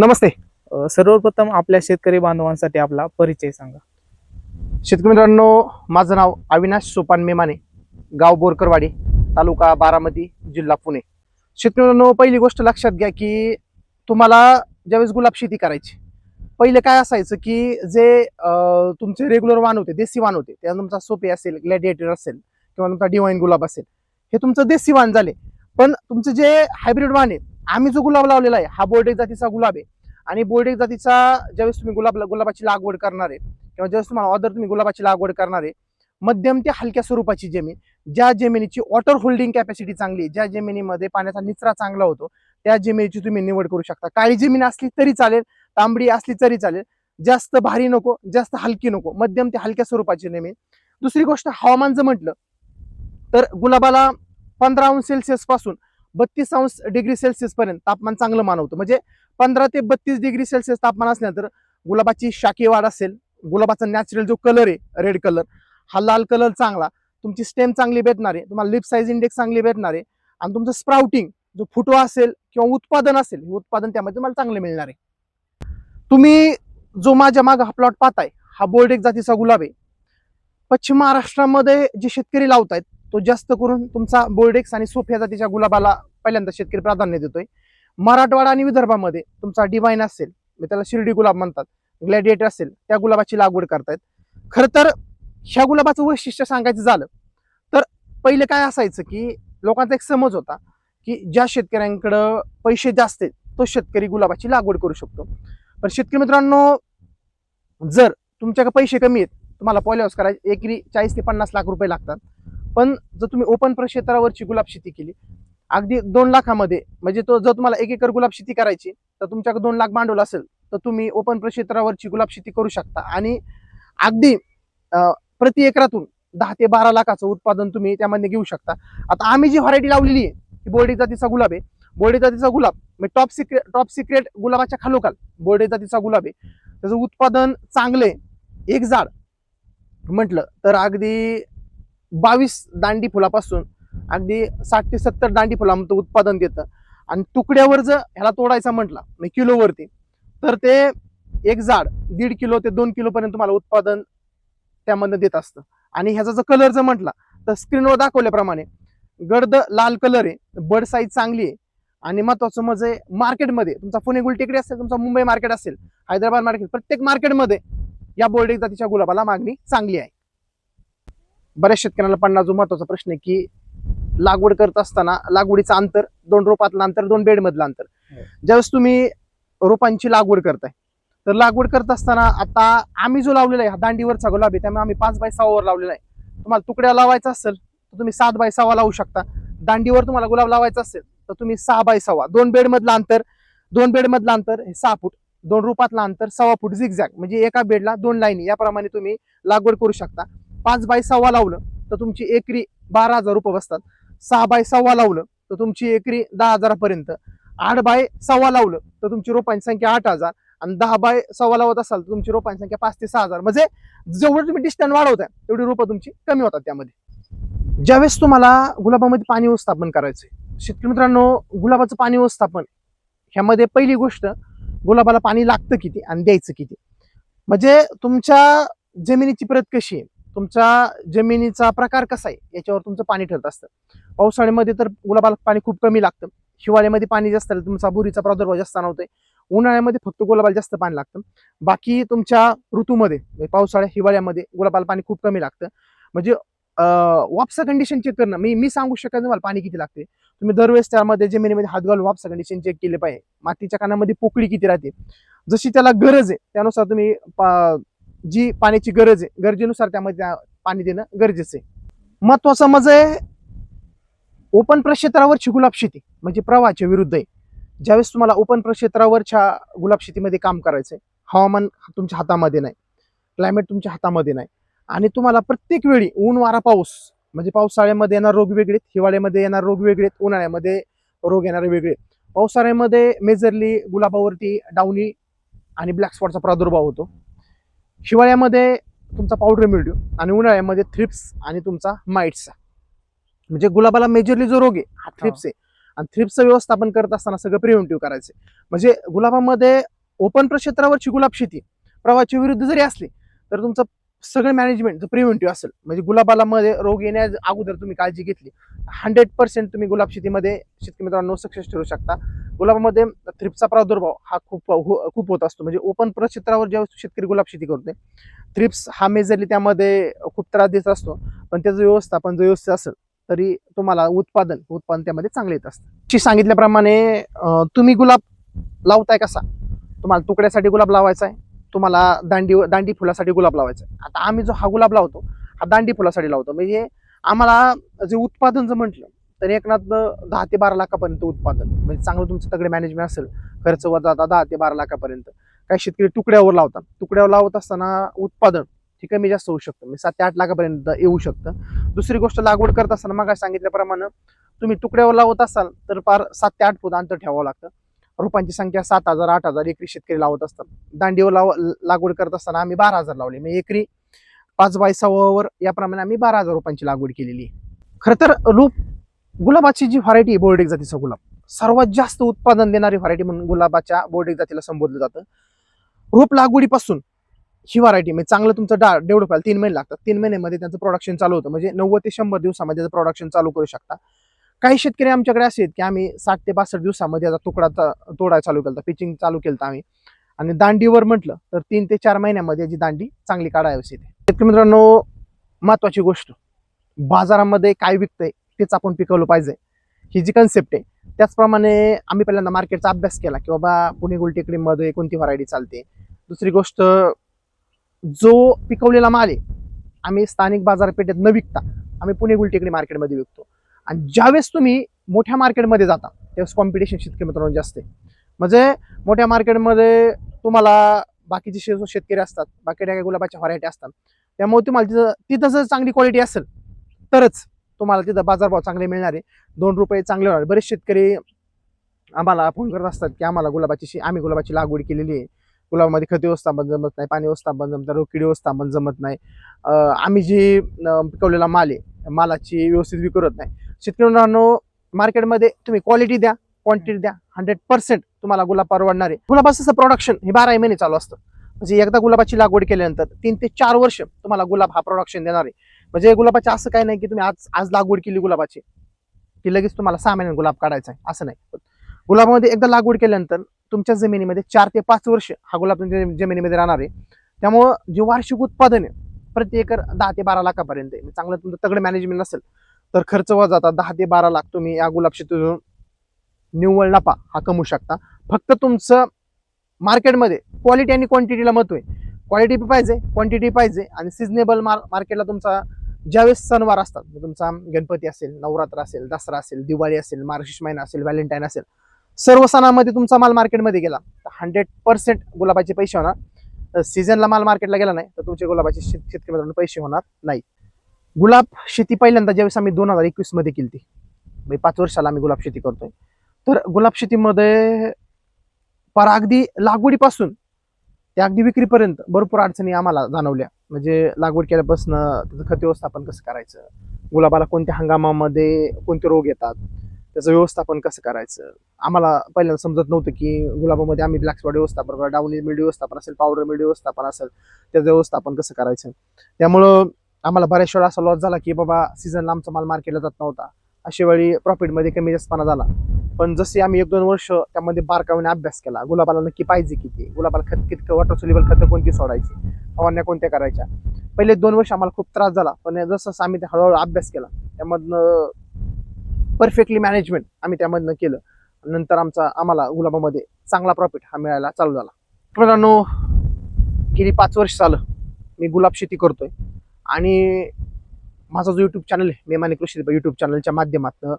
नमस्ते. सर्वप्रथम आपल्या शेतकरी बांधवांसाठी आपला परिचय सांगा. शेतकरी मित्रांनो माझं नाव अविनाश सोपान मेमाने गाव बोरकरवाडी तालुका बारामती जिल्हा पुणे. शेतकरी मित्रांनो पहिली गोष्ट लक्षात घ्या की तुम्हाला ज्यावेळेस गुलाब शेती करायची पहिले काय असायचं की जे तुमचे रेग्युलर वाण होते देसी वाण होते त्या तुमचा सोपे असेल ग्लॅडिएटर असेल किंवा तुमचा डिवाईन गुलाब असेल हे तुमचं देसी वाण झाले. पण तुमचं जे हायब्रिड वाण आहे आम्ही जो गुलाब लावलेला आहे हा बोर्डेक जातीचा गुलाब आहे. आणि बोर्डेक जातीचा ज्यावेळेस तुम्ही गुलाब गुलाबाची लागवड करणार आहे किंवा ज्यावेळेस तुम्हाला ऑदर तुम्ही गुलाबाची लागवड करणार आहे मध्यम ते हलक्या स्वरूपाची जमीन ज्या जमिनीची वॉटर होल्डिंग कॅपॅसिटी चांगली आहे, ज्या जमिनीमध्ये पाण्याचा निचरा चांगला होतो त्या जमिनीची तुम्ही निवड करू शकता. काळी जमीन असली तरी चालेल तांबडी असली तरी चालेल जास्त भारी नको जास्त हलकी नको मध्यम ते हलक्या स्वरूपाची जमीन. दुसरी गोष्ट हवामान जर म्हटलं तर गुलाबाला पंधरा अंश सेल्सिअसपासून बत्तीस अंश डिग्री सेल्सिअस पर्यंत तापमान चांगलं मानवतो. म्हणजे पंधरा ते बत्तीस डिग्री सेल्सिअस तापमान असल्यानंतर गुलाबाची शाकी वाढ असेल गुलाबाचा नॅचरल जो कलर आहे रेड कलर हा लाल कलर चांगला तुमची स्टेम चांगली भेटणार आहे तुम्हाला लिप साईज इंडेक्स चांगली भेटणार आहे आणि तुमचं स्प्राउटिंग जो फुटवा असेल किंवा उत्पादन असेल हे उत्पादन त्यामध्ये तुम्हाला चांगलं मिळणार आहे. तुम्ही जो माझ्या मागं हा प्लॉट पाहताय हा बोर्डेक जातीचा गुलाब आहे. पश्चिम महाराष्ट्रामध्ये जे शेतकरी लावतायत तो जास्त करून तुमचा बोर्डेक्स आणि सोफिया जातीच्या गुलाबाला पहिल्यांदा शेतकरी प्राधान्य देतोय. मराठवाडा आणि विदर्भामध्ये तुमचा डिवाईन असेल मी त्याला शिर्डी गुलाब म्हणतात ग्लॅडिएटर असेल त्या गुलाबाची लागवड करतायत. खरं तर ह्या गुलाबाचं वैशिष्ट्य सांगायचं झालं तर पहिले काय असायचं की लोकांचा एक समज होता की ज्या शेतकऱ्यांकडं पैसे जास्त आहेत तो शेतकरी गुलाबाची लागवड करू शकतो. पण शेतकरी मित्रांनो जर तुमच्याकडे पैसे कमी आहेत तुम्हाला पॉली हाऊस करायचे एकरी चाळीस ते पन्नास लाख रुपये लागतात. पण जर तुम्ही ओपन प्रक्षेत्रावरची गुलाब शेती केली अगदी दोन लाखामध्ये म्हणजे तो जर तुम्हाला एक एकर गुलाब शेती करायची तर तुमच्याकडे दोन लाख भांडवल असेल तर तुम्ही ओपन प्रक्षेत्रावरची गुलाब शेती करू शकता. आणि अगदी प्रति एकरातून दहा ते बारा लाखाचं उत्पादन तुम्ही त्यामध्ये घेऊ शकता. आता आम्ही जी व्हरायटी लावलेली आहे ती बोर्डी जातीचा गुलाब आहे. बोर्डी जातीचा गुलाब म्हणजे टॉप सिक्रेट टॉप सिक्रेट गुलाबाच्या खालोखाल बोर्डी जातीचा गुलाब आहे. त्याचं उत्पादन चांगलं आहे. एक झाड म्हटलं तर अगदी बावीस दांडी फुलापासून अगदी साठ ते सत्तर दांडी फुलामध्ये उत्पादन देतं. आणि तुकड्यावर जर ह्याला तोडायचा म्हटला म्हणजे किलोवरती तर ते एक झाड दीड किलो ते दोन किलोपर्यंत तुम्हाला उत्पादन त्यामधनं देत असतं. आणि ह्याचा जर कलर जर म्हटला तर स्क्रीनवर दाखवल्याप्रमाणे गर्द लाल कलर आहे बर्ड साईज चांगली आहे आणि महत्वाचं म्हणजे मार्केटमध्ये तुमचा पुणे गुलटेकडी असेल तुमचा मुंबई मार्केट असेल हैदराबाद मार्केट प्रत्येक मार्केटमध्ये या बोर्डे जातीच्या गुलाबाला मागणी चांगली आहे. बऱ्याच शेतकऱ्यांना पडणारा जो महत्त्वाचा प्रश्न आहे की लागवड करत असताना लागवडीचं अंतर दोन रोपातलं अंतर दोन बेडमधलं अंतर. हो. ज्यावेळेस तुम्ही रोपांची लागवड करताय तर लागवड करत असताना आता आम्ही जो लावलेला आहे हा दांडीवरचा गुलाब आहे त्यामुळे आम्ही पाच बाय सहावर लावलेला आहे. तुम्हाला तुकड्या लावायचा असेल तर तुम्ही सात बाय सहा लावू शकता. दांडीवर तुम्हाला गुलाब लावायचा असेल तर तुम्ही सहा बाय सव्वा दोन बेड मधलं अंतर दोन बेड मधलं अंतर हे सहा फूट. दोन रुपातलं अंतर सव्वा फूट झिगझॅग म्हणजे एका बेडला दोन लाईनी याप्रमाणे तुम्ही लागवड करू शकता. पाच बाय सव्वा लावलं तर तुमची एकरी बारा हजार रुपये बसतात. सहा बाय सव्वा लावलं तर तुमची एकरी दहा हजारापर्यंत. आठ बाय सव्वा लावलं तर तुमची रोपांची संख्या आठ हजार. आणि दहा बाय सव्वा लावत असाल तर तुमची रोपांची संख्या पाच ते सहा हजार. म्हणजे जेवढं तुम्ही डिस्टन्स वाढवताय तेवढी रोपं तुमची कमी होतात त्यामध्ये. ज्यावेळेस तुम्हाला गुलाबामध्ये पाणी व्यवस्थापन करायचं शेतकरी मित्रांनो गुलाबाचं पाणी व्यवस्थापन ह्यामध्ये पहिली गोष्ट गुलाबाला पाणी लागतं किती आणि द्यायचं किती? म्हणजे तुमच्या जमिनीची प्रत कशी आहे? तुमच्या जमिनीचा प्रकार कसा आहे? याच्यावर तुमचं पाणी ठरत असतं. पावसाळ्यामध्ये तर गुलाबाला पाणी खूप कमी लागतं. हिवाळ्यामध्ये पाणी जास्त आलं तुमचा बुरीचा प्रादुर्भाव जास्त नव्हतोय उन्हाळ्यामध्ये फक्त गुलाबाला जास्त पाणी लागतं. बाकी तुमच्या ऋतूमध्ये म्हणजे पावसाळ्या हिवाळ्यामध्ये गुलाबाला पाणी खूप कमी लागतं. म्हणजे वापसा कंडिशन चेक करणं. मी मी सांगू शकत नाही तुम्हाला पाणी किती लागते तुम्ही दरवेळेस त्यामध्ये जमिनीमध्ये हात घालून वापसा कंडिशन चेक केले पाहिजे. मातीच्या कानामध्ये पोकळी किती राहते? जशी त्याला गरज आहे त्यानुसार तुम्ही पा- जी पाण्याची गरज आहे गरजेनुसार त्यामध्ये त्या- पाणी देणं गरजेचं आहे. महत्वाचं म्हणजे ओपन प्रक्षेत्रावरची गुलाब शेती म्हणजे प्रवाहाच्या विरुद्ध आहे. ज्यावेळेस तुम्हाला ओपन प्रक्षेत्रावरच्या गुलाब शेतीमध्ये काम आहे हवामान तुमच्या हातामध्ये नाही क्लायमेट तुमच्या हातामध्ये नाही आणि तुम्हाला प्रत्येक वेळी ऊन वारा पाऊस म्हणजे पावसाळ्यामध्ये येणार रोग वेगळेत हिवाळ्यामध्ये येणार रोग वेगळेत उन्हाळ्यामध्ये रोग येणारे वेगळे पावसाळ्यामध्ये मेजरली गुलाबावरती डाऊनी आणि ब्लॅक स्पॉटचा प्रादुर्भाव होतो. हिवाळ्यामध्ये तुमचा पावडर मिळतो आणि उन्हाळ्यामध्ये थ्रिप्स आणि तुमचा माइट्सचा म्हणजे गुलाबाला मेजरली जो रोग आहे हा थ्रिप्स आहे. आणि थ्रिप्सचं व्यवस्थापन करत असताना सगळं प्रिव्हेंटिव्ह करायचं. म्हणजे गुलाबामध्ये ओपन प्रक्षेत्रावरची गुलाब शेती प्रवाहाच्या विरुद्ध जरी असली तर तुमचं सगळं मॅनेजमेंट प्रिव्हेंटिव्ह असेल. म्हणजे गुलाबाला मध्ये रोग येण्या अगोदर तुम्ही काळजी घेतली. हंड्रेड पर्सेंट तुम्ही गुलाब शेतीमध्ये शेतकरी मित्रांनो सक्सेस ठरू शकता. गुलाबामध्ये थ्रिप्सचा प्रादुर्भाव हा खूप हो- खूप होत असतो. म्हणजे ओपन प्रक्षेत्रावर जेव्हा शेतकरी गुलाब शेती करतोय थ्रिप्स हा मेजरली त्यामध्ये खूप त्रास देत असतो. पण त्याचं व्यवस्थापन जर व्यवस्थित असेल तरी तुम्हाला उत्पादन उत्पादन त्यामध्ये चांगले येत असतं. ची सांगितल्याप्रमाणे तुम्ही गुलाब लावताय कसा? तुम्हाला तुकड्यासाठी गुलाब लावायचा आहे तुम्हाला दांडी दांडी फुलासाठी गुलाब लावायचा आहे. आता आम्ही जो हा गुलाब लावतो हा दांडी फुलासाठी लावतो. म्हणजे आम्हाला जे उत्पादन जर म्हटलं तर एकनाथ दहा ते बारा लाखापर्यंत उत्पादन म्हणजे चांगलं तुमचं तगडे मॅनेजमेंट असेल खर्च वजा दहा ते बारा लाखापर्यंत. काही शेतकरी तुकड्यावर लावतात. तुकड्यावर लावत असताना उत्पादन हे कमी जास्त होऊ शकतं. म्हणजे सात ते आठ लाखापर्यंत येऊ शकतं. दुसरी गोष्ट लागवड करत असताना मग सांगितल्याप्रमाणे तुम्ही तुकड्यावर लावत असाल तर फार सात ते आठ फूट अंतर ठेवावं लागतं. रोपांची संख्या सात हजार आठ हजार एकरी शेतकरी लावत असतात. दांडीवर लाव लागवड करत असताना आम्ही बारा हजार लावले. म्हणजे एकरी पाच बाय सव्वावर याप्रमाणे आम्ही बारा हजार रोपांची लागवड केलेली आहे. खरं तर रोप गुलाबाची जी व्हरायटी आहे बोर्डेक जातीचा गुलाब सर्वात जास्त उत्पादन देणारी व्हरायटी म्हणून गुलाबाच्या बोर्डेक जातीला संबोधलं जातं. रोप लागवडीपासून ही व्हरायटी म्हणजे चांगलं तुमचं डा डेव्हलप व्हायला तीन महिने लागतात. तीन महिन्यामध्ये त्यांचं प्रोडक्शन चालू होतं. म्हणजे नव्वद ते शंभर दिवसामध्ये त्याचं प्रोडक्शन चालू करू शकता. काही शेतकरी आमच्याकडे असे आहेत की आम्ही साठ ते बासष्ट दिवसामध्ये याचा तुकडा तोडा चालू केलं पिचिंग चालू केलं आम्ही. आणि दांडीवर म्हटलं तर तीन ते चार महिन्यामध्ये याची दांडी चांगली काढायची शेतकरी मित्रांनो महत्वाची गोष्ट बाजारामध्ये काय विकतंय तेच आपण पिकवलं पाहिजे. ही जी कन्सेप्ट आहे त्याचप्रमाणे आम्ही पहिल्यांदा मार्केटचा अभ्यास केला की बाबा पुणे गुलटेकडीमध्ये कोणती व्हरायटी चालते. दुसरी गोष्ट जो पिकवलेला माल आहे आम्ही स्थानिक बाजारपेठेत न विकता आम्ही पुणे गुलटेकडी मार्केटमध्ये विकतो. आणि ज्यावेळेस तुम्ही मोठ्या मार्केटमध्ये जाता त्यावेळेस कॉम्पिटिशन शेतकरी मित्रांनो जास्त आहे. म्हणजे मोठ्या मार्केटमध्ये तुम्हाला बाकीचे शे शेतकरी असतात बाकी काही गुलाबाच्या व्हरायटी असतात त्यामुळे तुम्हाला तिथं तिथं जर चांगली क्वालिटी असेल तरच तुम्हाला तिथं बाजारभाव चांगले मिळणार आहे. दोन रुपये चांगले होणार. बरेच शेतकरी आम्हाला फोन करत असतात की आम्हाला गुलाबाची आम्ही गुलाबाची लागवड केलेली आहे. गुलाबामध्ये खत व्यवस्थापन जमत नाही पाणी व्यवस्थापन जमतं नाही किडी व्यवस्थापन जमत नाही. आम्ही जी पिकवलेला माल आहे मालाची व्यवस्थित विकरत नाही. शेतकऱ्यांनो मार्केटमध्ये तुम्ही क्वालिटी द्या क्वांटिटी द्या हंड्रेड पर्सेंट तुम्हाला गुलाब परवडणार आहे. गुलाबाचं प्रोडक्शन हे बारा महिने चालू असतं. म्हणजे एकदा गुलाबाची लागवड केल्यानंतर तीन ते चार वर्ष तुम्हाला गुलाब हा प्रोडक्शन देणार आहे. म्हणजे गुलाबाचे असं काही नाही की तुम्ही आज आज लागवड केली गुलाबाची. की लगेच तुम्हाला सहा महिन्यात गुलाब काढायचा आहे. असं नाही. गुलाबामध्ये एकदा लागवड केल्यानंतर तुमच्या जमिनीमध्ये चार ते पाच वर्ष हा गुलाब तुमच्या जमिनीमध्ये राहणार आहे. त्यामुळं जे वार्षिक उत्पादन आहे प्रति एकर दहा ते बारा लाखापर्यंत आहे. म्हणजे चांगलं तुमचं तगडं मॅनेजमेंट असेल तर खर्च व जाता दहा ते बारा लाख तुम्ही या गुलाब शेतीतून निव्वळ नफा हा कमवू शकता. फक्त तुमचं मार्केटमध्ये क्वालिटी आणि क्वांटिटीला महत्त्व आहे. क्वालिटी पाहिजे क्वांटिटी पाहिजे आणि सिजनेबल मार मार्केटला तुमचा ज्यावेळेस सणवार असतात म्हणजे तुमचा गणपती असेल नवरात्र असेल दसरा असेल दिवाळी असेल मार्गशीर्ष महिना असेल व्हॅलेंटाईन असेल सर्व सणामध्ये तुमचा माल मार्केटमध्ये गेला. तर हंड्रेड पर्सेंट गुलाबाचे पैसे होणार. सीझनला माल मार्केटला गेला नाही तर तुमचे गुलाबाचे शेत शेतकरी मित्रांनो पैसे होणार नाही. गुलाब शेती पहिल्यांदा ज्यावेळेस आम्ही दोन हजार एकवीसमध्ये केली म्हणजे पाच वर्षाला आम्ही गुलाब शेती करतोय. तर गुलाब शेतीमध्ये पर अगदी लागवडीपासून ते अगदी विक्रीपर्यंत भरपूर अडचणी आम्हाला जाणवल्या. म्हणजे लागवड केल्यापासून त्याचं खत व्यवस्थापन कसं करायचं? गुलाबाला कोणत्या हंगामामध्ये कोणते रोग येतात? त्याचं व्यवस्थापन कसं करायचं? आम्हाला पहिल्यांदा समजत नव्हतं की गुलाबामध्ये आम्ही ब्लॅक व्यवस्थापन करा डाऊनी मिल्ड व्यवस्थापन असेल पावडर मिल्ड व्यवस्थापन असेल त्याचं व्यवस्थापन कसं करायचं? त्यामुळं आम्हाला बऱ्याच वेळा असा लॉस झाला की बाबा सीझनला आमचा माल मार्केटला जात नव्हता. अशा वेळी प्रॉफिटमध्ये कमी जास्तपणा झाला. पण जसे आम्ही एक दोन वर्ष त्यामध्ये बारकावीने अभ्यास केला गुलाबाला नक्की पाहिजे किती? गुलाबाला खत कितकं वॉटर सोल्युबल खतं कोणती सोडायची? फवारण्या कोणत्या करायच्या? पहिले दोन वर्ष आम्हाला खूप त्रास झाला पण जसं आम्ही हळूहळू अभ्यास केला त्यामधनं परफेक्टली मॅनेजमेंट आम्ही त्यामधनं केलं. नंतर आमचा आम्हाला गुलाबामध्ये चांगला प्रॉफिट हा मिळायला चालू झाला. मित्रांनो गेली पाच वर्ष झालं मी गुलाब शेती करतोय. आणि माझा जो यूट्यूब चॅनल आहे मेमाने कृषी यूट्यूब चॅनलच्या माध्यमातून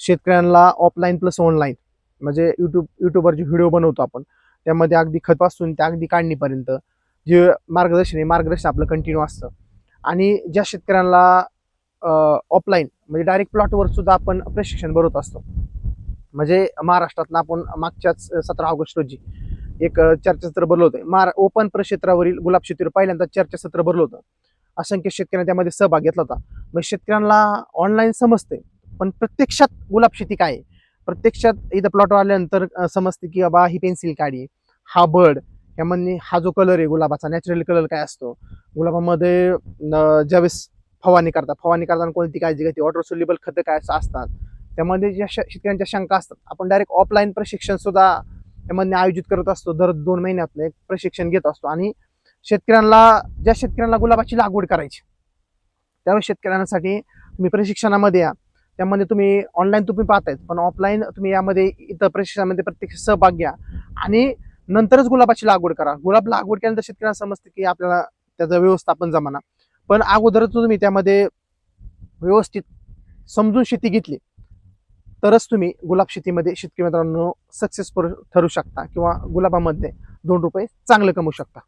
शेतकऱ्यांना ऑफलाईन प्लस ऑनलाईन म्हणजे यूट्यूब युट्यूबवर जे व्हिडिओ बनवतो आपण त्यामध्ये अगदी खतपासून त्या अगदी काढणीपर्यंत जे मार्गदर्शन आहे मार्गदर्शन आपलं कंटिन्यू असतं. आणि ज्या शेतकऱ्यांना ऑफलाईन म्हणजे डायरेक्ट प्लॉटवर सुद्धा आपण प्रशिक्षण भरवत असतो. म्हणजे महाराष्ट्रातनं आपण मागच्याच सतरा ऑगस्ट रोजी एक चर्चासत्र भरलं होतं. मार ओपन प्रक्षेत्रावरील गुलाब शेतीवर पहिल्यांदा चर्चासत्र भरलं होतं. असंख्य शेतकऱ्यांनी त्यामध्ये सहभाग घेतला होता. मग शेतकऱ्यांना ऑनलाईन समजते पण प्रत्यक्षात गुलाब शेती काय आहे? प्रत्यक्षात इथं प्लॉटवर आल्यानंतर समजते की बाबा ही पेन्सिल काढी हा बर्ड यामध्ये हा जो कलर आहे गुलाबाचा नॅचरल कलर काय असतो? गुलाबामध्ये ज्यावेळेस फवारणी करतात फवारणी करताना कोणती काळजी घेते वॉटर सोल्युबल खतं काय असं असतात. त्यामध्ये ज्या श- शेतकऱ्यांच्या शंका असतात. आपण डायरेक्ट ऑफलाईन प्रशिक्षण सुद्धा त्यामध्ये आयोजित करत असतो. दर दोन महिन्यातनं एक प्रशिक्षण घेत असतो. आणि शेतकऱ्यांना ज्या शेतकऱ्यांना गुलाबाची लागवड करायची त्यावेळेस शेतकऱ्यांसाठी तुम्ही प्रशिक्षणामध्ये या. त्यामध्ये तुम्ही ऑनलाईन तुम्ही पाहतायत पण ऑफलाईन तुम्ही यामध्ये इतर प्रशिक्षणामध्ये प्रत्यक्ष सहभाग घ्या. आणि नंतरच गुलाबाची लागवड करा. गुलाब लागवड केल्यानंतर शेतकऱ्यांना समजते की आपल्याला त्याचं व्यवस्थापन जमाना. पण अगोदरच तुम्ही त्यामध्ये व्यवस्थित समजून शेती घेतली तरच तुम्ही गुलाब शेतीमध्ये शेतकरी मित्रांनो सक्सेसफुल ठरू शकता किंवा गुलाबामध्ये दोन रुपये चांगलं कमवू शकता.